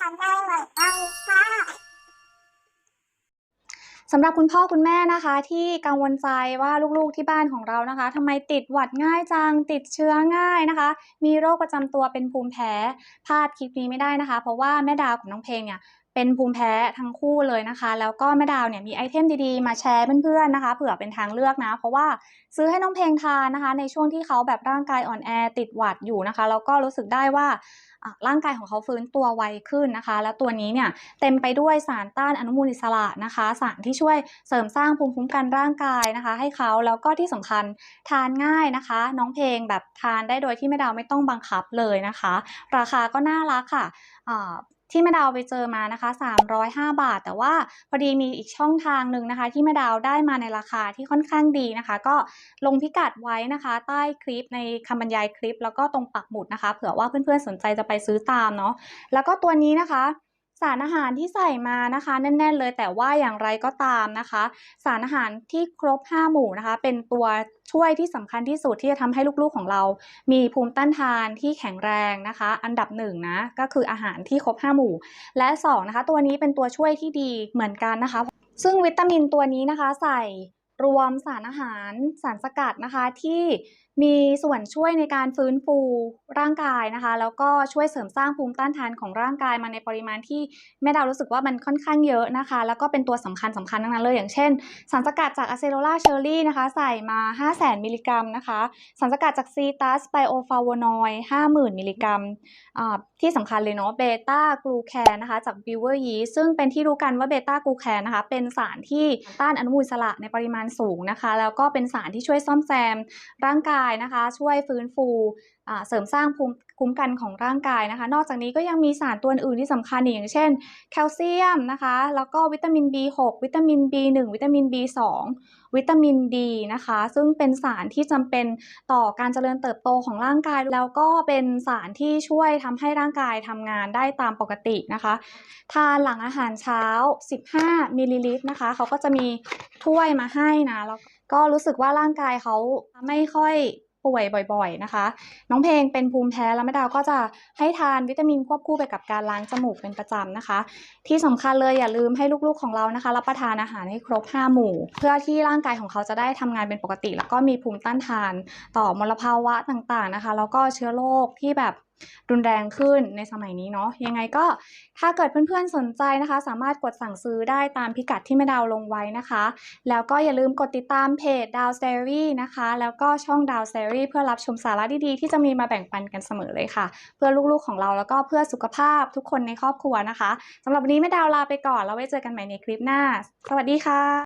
ทำได้หมดเลยค่ะสำหรับคุณพ่อคุณแม่นะคะ ที่กังวลใจว่าลูกๆที่บ้านของเรานะคะทำไมติดหวัดง่ายจังติดเชื้อง่ายนะคะ มีโรคประจำตัวเป็นภูมิแพ้พลาดคลิปนี้ไม่ได้นะคะ เพราะว่าแม่ดาวกับน้องเพลงเนี่ยเป็นภูมิแพ้ทั้งคู่เลยนะคะ แล้วก็แม่ดาวเนี่ยมีไอเทมดีๆ มาแชร์เพื่อนๆนะคะ เผื่อเป็นทางเลือกนะ เพราะว่าซื้อให้น้องเพลงทานนะคะ ในช่วงที่เขาแบบร่างกายอ่อนแอติดหวัดอยู่นะคะแล้วก็รู้สึกได้ว่า ร่างกายของเขาฟื้นตัวไวขึ้นนะคะ และตัวนี้เนี่ยเต็มไปด้วยสารต้านอนุมูลอิสระนะคะ สารที่ช่วยเสริมสร้างภูมิคุ้มกันร่างกายนะคะ ให้เขาแล้วก็ที่สำคัญทานง่ายนะคะ น้องเพลงแบบทานได้โดยที่แม่ดาวไม่ต้องบังคับเลยนะคะ ราคาก็น่ารักค่ะอ่า ที่แม่ดาวไปเจอมานะคะ 305 บาท แต่ว่าพอดีมีอีกช่องทางหนึ่งนะคะ ที่แม่ดาวได้มาในราคาที่ค่อนข้างดีนะคะ ก็ลงพิกัดไว้นะคะ ใต้คลิปในคำบรรยายคลิป แล้วก็ตรงปักหมุดนะคะ เผื่อว่าเพื่อนๆสนใจจะไปซื้อตามเนาะแล้วก็ตัวนี้นะคะ สารอาหารที่ใส่มานะคะแน่น ๆ เลยแต่ว่าอย่างไรก็ตามนะคะ สารอาหารที่ครบ 5 หมู่นะคะ เป็นตัวช่วยที่สำคัญที่สุดที่จะทำให้ลูกๆของเรา มีภูมิต้านทานที่แข็งแรงนะคะ อันดับหนึ่งนะก็คืออาหารที่ครบ 5 หมู่ และ 2 นะคะ ตัวนี้เป็นตัวช่วยที่ดีเหมือนกันนะคะ ซึ่งวิตามินตัวนี้นะคะใส่ รวมสารอาหารสารสกัดนะคะที่มีส่วนช่วยในการฟื้นฟูร่างกายนะคะ แล้วก็ช่วยเสริมสร้างภูมิต้านทานของร่างกายมาในปริมาณที่แม่ดาวรู้สึกว่ามันค่อนข้างเยอะนะคะ แล้วก็เป็นตัวสำคัญสำคัญทั้งนั้นเลย อย่างเช่น สารสกัดจากอะเซโ l ลาเชอร์รี่นะคะใส่มา5 0 0 0 0 0มิลลิกรัมนะคะ สารสกัดจากซีตัสไบโอฟาวโนอย50,000 มิลลิกรัมที่สำคัญเลยเนาะเบต้ากลูแคนนะคะจากบิวเวอร์ยีซึ่งเป็นที่รู้กันว่าเบต้ากลูแคนนะคะเป็นสารที่ต้านอนุมูลอิสระในปริมาณสูงนะคะ แล้วก็เป็นสารที่ช่วยซ่อมแซมร่างกายนะคะ ช่วยฟื้นฟูเสริมสร้างภูมิคุ้มกันของร่างกายนะคะ นอกจากนี้ก็ยังมีสารตัวอื่นที่สำคัญอีกอย่างเช่น แคลเซียมนะคะ แล้วก็วิตามิน B6 วิตามิน B1 วิตามิน B2 วิตามินดีนะคะ ซึ่งเป็นสารที่จำเป็นต่อการเจริญเติบโตของร่างกาย แล้วก็เป็นสารที่ช่วยทำให้ร่างกายทำงานได้ตามปกตินะคะ ทานหลังอาหารเช้า 15มิลลิลิตรนะคะเขาก็จะมีถ้วยมาให้นะแล้วก็รู้สึกว่าร่างกายเขาไม่ค่อย ป่วยบ่อยๆนะคะ น้องเพลงเป็นภูมิแพ้แล้วแม่ดาวก็จะให้ทานวิตามินควบคู่ไปกับการล้างจมูกเป็นประจำนะคะ ที่สำคัญเลยอย่าลืมให้ลูกๆของเรานะคะ รับประทานอาหารให้ครบ 5 หมู่ เพื่อที่ร่างกายของเขาจะได้ทำงานเป็นปกติ แล้วก็มีภูมิต้านทาน ต่อมลภาวะต่างๆนะคะ แล้วก็เชื้อโรคที่แบบ รุนแรงขึ้นในสมัยนี้เนาะยังไงก็ถ้าเกิดเพื่อนๆสนใจนะคะ สามารถกดสั่งซื้อได้ตามพิกัดที่แม่ดาวลงไว้นะคะ แล้วก็อย่าลืมกดติดตามเพจดาวเซรี่นะคะ แล้วก็ช่องดาวเซรี่เพื่อรับชมสาระดีๆ ที่จะมีมาแบ่งปันกันเสมอเลยค่ะ เพื่อลูกๆของเราแล้วก็เพื่อสุขภาพทุกคนในครอบครัวนะคะสำหรับวันนี้แม่ดาวลาไปก่อนแล้วไว้เจอกันใหม่ในคลิปหน้า สวัสดีค่ะ